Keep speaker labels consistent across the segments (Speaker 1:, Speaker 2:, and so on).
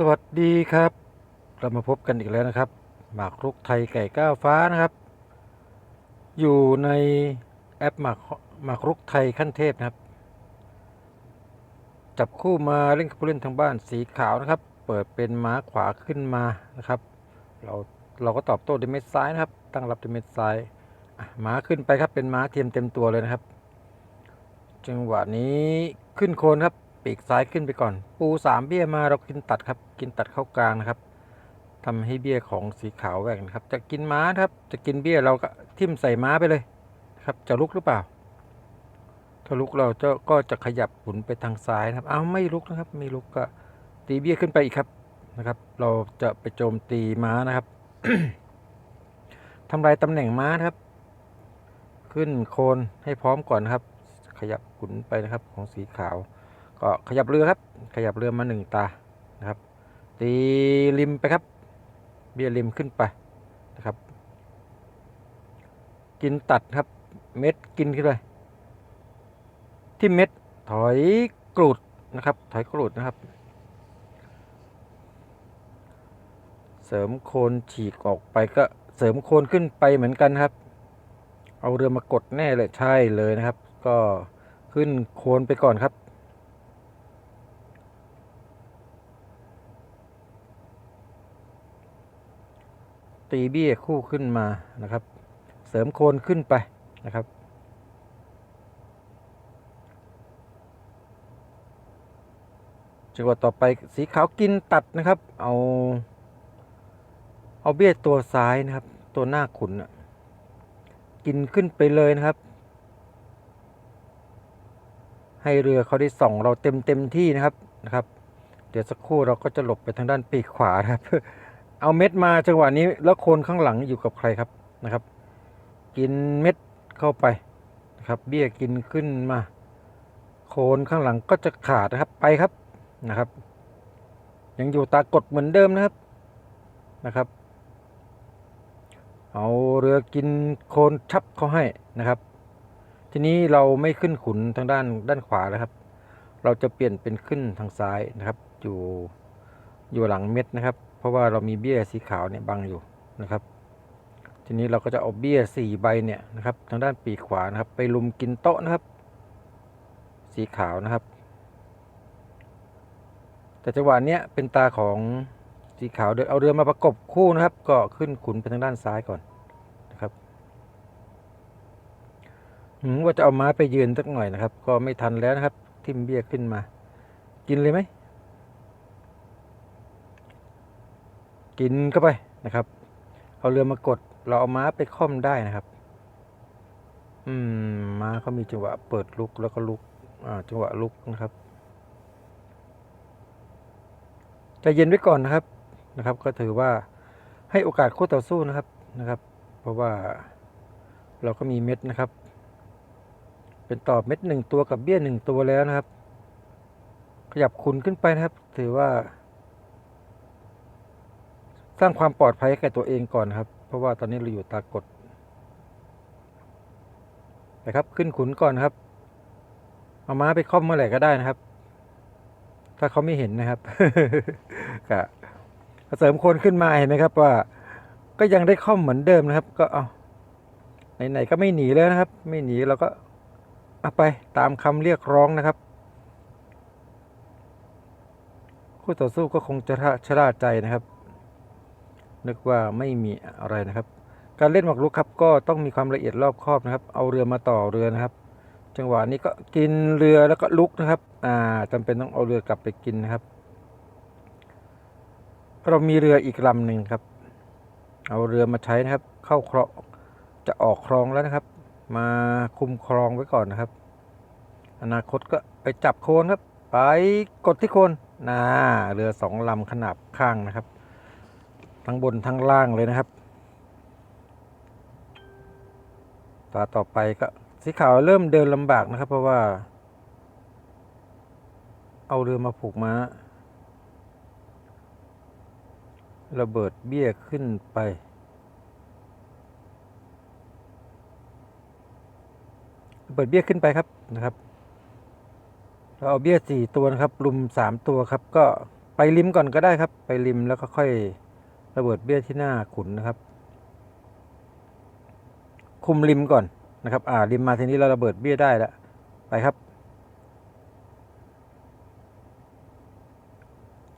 Speaker 1: สวัสดีครับเรามาพบกันอีกแล้วนะครับ หมากรุกไทยไก่ก้าวฟ้านะครับ อยู่ในแอปหมากหมากรุกไทยขั้นเทพนะครับ จับคู่มาเล่นกับผู้เล่นทางบ้านสีขาวนะครับ เปิดเป็นม้าขวาขึ้นมานะครับ เราเราก็ตอบโต้ด้วยเม็ดซ้ายนะครับ ตั้งรับด้วยเม็ดซ้ายม้าขึ้นไปครับเป็นม้าเทียมเต็มตัวเลยนะครับ จังหวะนี้ขึ้นโคนครับ ปีกซ้ายขึ้นไปก่อน ปูสามเบี้ยมาเรากินตัดครับกินตัดเข้ากลางนะครับทำให้เบี้ยของสีขาวแหว่งนะครับ จะกินม้าครับ จะกินเบี้ยเราก็ทิ่มใส่ม้าไปเลยครับ จะลุกหรือเปล่า ถ้าลุกเราจะก็จะขยับหมุนไปทางซ้ายนะครับ เอาไม่ลุกนะครับ ไม่ลุกก็ตีเบี้ยขึ้นไปอีกครับนะครับ เราจะไปโจมตีม้านะครับทำลายตำแหน่งม้าครับ ขึ้นโคนให้พร้อมก่อนนครับ ขยับหมุนไปนะครับของสีขาว ก็ขยับเรือครับ ขยับเรือมาหนึ่งตานะครับ ตีริมไปครับ เบี้ยริมขึ้นไปนะครับ กินตัดครับ เม็ดกินขึ้นไปที่เม็ดถอยกรูดนะครับ ถอยกรูดนะครับ เสริมโคนฉีกออกไปก็เสริมโคนขึ้นไปเหมือนกันครับ เอาเรือมากดแน่เลยใช่เลยนะครับ ก็ขึ้นโคนไปก่อนครับ ตีเบี้ยคู่ขึ้นมานะครับ เสริมโคนขึ้นไปนะครับ จังหวะต่อไปสีขาวกินตัดนะครับ เอา เอาเบี้ยตัวซ้ายนะครับ ตัวหน้าขุนน่ะกินขึ้นไปเลยนะครับ ให้เรือเขาได้ส่องเราเต็มเต็มที่นะครับนะครับ เดี๋ยวสักครู่เราก็จะหลบไปทางด้านปีกขวานะครับ เอาเม็ดมาจังหวะนี้แล้วโคนข้างหลังอยู่กับใครครับนะครับ กินเม็ดเข้าไปนะครับ เบี้ยกินขึ้นมา โคนข้างหลังก็จะขาดนะครับไปครับนะครับ ยังอยู่ตากดเหมือนเดิมนะครับนะครับ เอาเรือกินโคนทับเขาให้นะครับ ทีนี้เราไม่ขึ้นขุนทางด้านด้านขวาแล้วครับ เราจะเปลี่ยนเป็นขึ้นทางซ้ายนะครับ อยู่อยู่หลังเม็ดนะครับ เพราะว่าเรามีเบี้ยสีขาวเนี่ยบังอยู่นะครับ ทีนี้เราก็จะเอาเบี้ยสี่ใบเนี่ยนะครับ ทางด้านปีกขวานะครับ ไปลุมกินโต๊ะนะครับ สีขาวนะครับ แต่จังหวะเนี้ยเป็นตาของสีขาวเดินเอาเรือมาประกบคู่นะครับ ก็ขึ้นขุนไปทางด้านซ้ายก่อนนะครับหืมว่าจะเอาม้าไปยืนสักหน่อยนะครับ ก็ไม่ทันแล้วนะครับ ทิมเบี้ยขึ้นมา กินเลยไหม กินเข้าไปนะครับ เอาเรือมากด เราเอาม้าไปค่อมได้นะครับ อืมม้าเขามีจังหวะเปิดลุกแล้วก็ลุก อ่า จังหวะลุกนะครับใจะเย็นไว้ก่อนนะครับนะครับ ก็ถือว่าให้โอกาสคู่ต่อสู้นะครับนะครับ เพราะว่าเราก็มีเม็ดนะครับ เป็นตอบเม็ดหนึ่งตัวกับเบี้ยหนึ่งตัวแล้วนะครับ ขยับคุณขึ้นไปนะครับ ถือว่า สร้างความปลอดภัยให้แก่ตัวเองก่อนครับ เพราะว่าตอนนี้เราอยู่ตากดนะครับขึ้นขุนก่อนครับ เอาม้าไปค่อมเมื่อไหร่ก็ได้นะครับ ถ้าเขาไม่เห็นนะครับก็เสริมคนขึ้นมาเห็นไหมครับ ว่า ก็ยังได้ค่อมเหมือนเดิมนะครับ ก็เอาไหนๆก็ไม่หนีแล้วนะครับ ไม่หนีเราก็เอาไปตามคำเรียกร้องนะครับคู่ต่อสู้ก็คงจะชะล่าใจนะครับ นึกว่าไม่มีอะไรนะครับ การเล่นหมากรุกครับก็ต้องมีความละเอียดรอบคอบนะครับ เอาเรือมาต่อเรือนะครับ จังหวะนี้ก็กินเรือแล้วก็ลุกนะครับ อ่าจำเป็นต้องเอาเรือกลับไปกินนะครับ เรามีเรืออีกลำหนึ่งครับ เอาเรือมาใช้นะครับ เข้าเคราะห์จะออกคลองแล้วนะครับ มาคุมคลองไว้ก่อนนะครับ อนาคตก็ไปจับโคนครับ ไปกดที่โคนน่าเรือสองลำขนาบข้างนะครับ ทั้งบนทั้งล่างเลยนะครับตาต่อไปก็สีขาวเริ่มเดินลำบากนะครับ เพราะว่า เอาเรือมาผูกม้า ระเบิดเบี้ยขึ้นไประเบิดเบี้ยขึ้นไปครับนะครับ เราเอาเบี้ยสี่ตัวนะครับลุมสามตัวครับ ก็ไปริมก่อนก็ได้ครับ ไปริมแล้วก็ค่อย ระเบิดเบี้ยที่หน้าขุนนะครับ คุมริมก่อนนะครับ อ่าริมมาทีนี้เราระเบิดเบี้ยได้แล้วไปครับ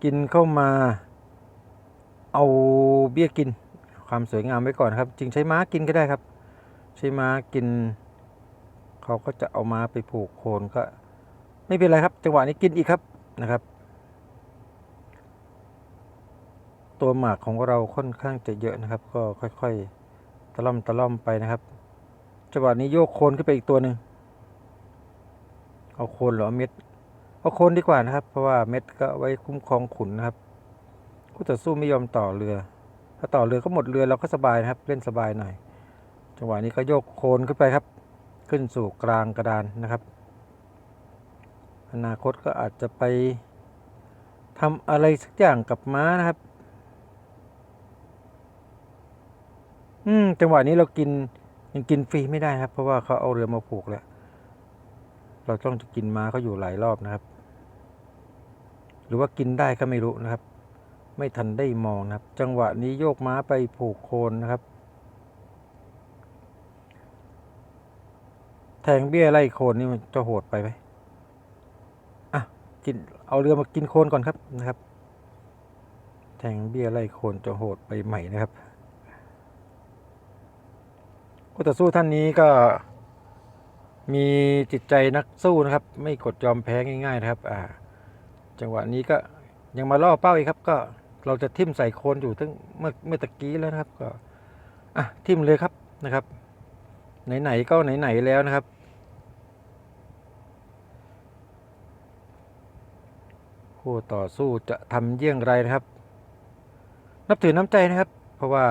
Speaker 1: กินเข้ามา เอาเบี้ยกิน ความสวยงามไว้ก่อนครับจริงใช้ม้ากินก็ได้ครับ ใช้ม้ากิน เขาก็จะเอาม้าไปผูกโคนก็ ไม่เป็นไรครับ จังหวะนี้กินอีกครับนะครับ ตัวหมากของเราค่อนข้างจะเยอะนะครับ ก็ค่อยๆ ตะล่อมตะล่อมไปนะครับจังหวะนี้โยกโคนขึ้นไปอีกตัวหนึ่งเอาโคนหรือเอาเม็ดเอาโคนดีกว่านะครับ เพราะว่าเม็ดก็ไว้คุ้มครองขุนนะครับคู่ต่อสู้ไม่ยอมต่อเรือ ถ้าต่อเรือก็หมดเรือเราก็สบายนะครับ เล่นสบายหน่อย จังหวะนี้ก็โยกโคนขึ้นไปครับ ขึ้นสู่กลางกระดานนะครับ อนาคตก็อาจจะไปทำอะไรสักอย่างกับม้านะครับ อืมจังหวะนี้เรากินยังกินฟรีไม่ได้ครับ เพราะว่าเขาเอาเรือมาผูกแล้ว เราต้องจะกินม้าเขาอยู่หลายรอบนะครับ หรือว่ากินได้ก็ไม่รู้นะครับ ไม่ทันได้มองนะครับ จังหวะนี้โยกม้าไปผูกโคนนะครับแทงเบี้ยไล่โคนนี่มันจะโหดไปไหมอะกินเอาเรือมากินโคนก่อนครับนะครับ แทงเบี้ยไล่โคนจะโหดไปใหม่นะครับ คู่ต่อสู้ท่านนี้ก็มีจิตใจนักสู้นะครับ ไม่กดยอมแพ้ง่ายๆนะครับอ่าจังหวะนี้ก็ยังมาล่อเป้าอีกครับ ก็เราจะทิ่มใส่โคนอยู่ตั้งเมื่อเมื่อตะกี้แล้วนะครับก็อะทิ่มเลยครับนะครับ ไหนๆก็ไหนๆแล้วนะครับคู่ต่อสู้จะทำเยี่ยงไรนะครับ นับถือน้ำใจนะครับ เพราะว่า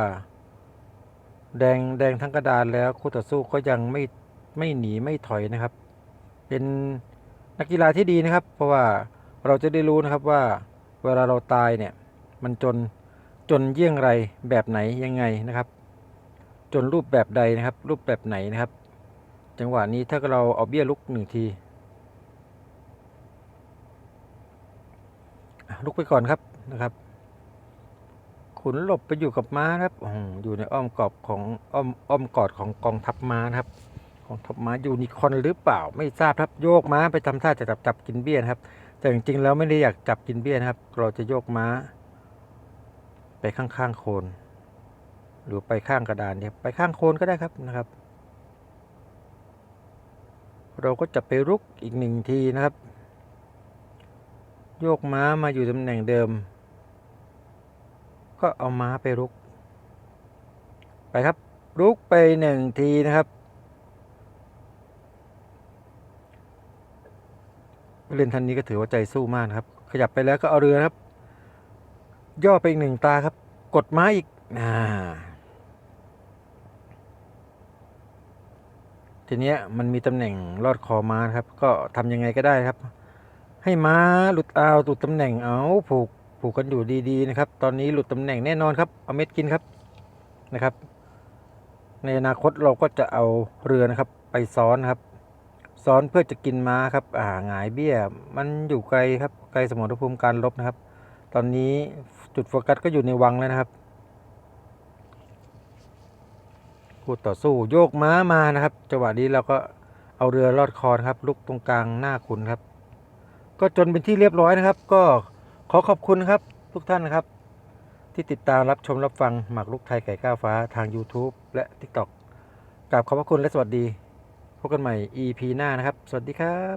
Speaker 1: แดงแดงทั้งกระดานแล้วคู่ต่อสู้ก็ยังไม่ไม่หนีไม่ถอยนะครับ เป็นนักกีฬาที่ดีนะครับ เพราะว่าเราจะได้รู้นะครับว่าเวลาเราตายเนี่ยมันจนจนเยี่ยงไรแบบไหนยังไงนะครับ จนรูปแบบใดนะครับ รูปแบบไหนนะครับ จังหวะนี้ถ้าเราเอาเบี้ยลุกหนึ่งทีลุกไปก่อนครับนะครับ ขุนหลบไปอยู่กับม้าครับอยู่ในอ้อมกอบของอ้อมอ้อมกอดของกองทัพม้านะครับกองทัพม้ายูนิคอนหรือเปล่าไม่ทราบครับโยกม้าไปทำท่าจะจับจับกินเบี้ยครับแต่จริงๆแล้วไม่ได้อยากจับกินเบี้ยนะครับ เราจะโยกม้า ไปข้างๆโคน หรือไปข้างกระดานเนี่ยไปข้างโคนก็ได้ครับนะครับ เราก็จะไปรุกอีกหนึ่งทีนะครับ โยกม้ามาอยู่ตำแหน่งเดิม ก็เอาม้าไปรุก ไปครับ รุกไปหนึ่งทีนะครับ เล่นท่านนี้ก็ถือว่าใจสู้มากนะครับ ขยับไปแล้วก็เอาเรือครับ ย่อไปอีกหนึ่งตาครับ กดม้าอีกอ่าทีเนี้ยมันมีตำแหน่งลอดคอม้าครับ ก็ทำยังไงก็ได้ครับ ให้ม้าหลุดเอาหลุดตำแหน่งเอาผูก ผูกกันอยู่ดีๆนะครับ ตอนนี้หลุดตำแหน่งแน่นอนครับ เอาเม็ดกินครับนะครับ ในอนาคตเราก็จะเอาเรือนะครับ ไปซ้อนครับ ซ้อนเพื่อจะกินม้าครับ อ่าหงายเบี้ย มันอยู่ไกลครับ ไกลสมรภูมิการรบนะครับ ตอนนี้จุดโฟกัสก็อยู่ในวังแล้วนะครับคู่ต่อสู้โยกม้ามานะครับจังหวะนี้เราก็เอาเรือลอดคอนครับลุกตรงกลางหน้าขุนครับ ก็จนเป็นที่เรียบร้อยนะครับ ก็ ขอขอบคุณครับทุกท่านนะครับ ที่ติดตามรับชมรับฟังหมากลุกไทยไก่ก้าวฟ้าทาง YouTube และ TikTok กราบขอบพระคุณและสวัสดี พบกันใหม่ EP หน้านะครับ สวัสดีครับ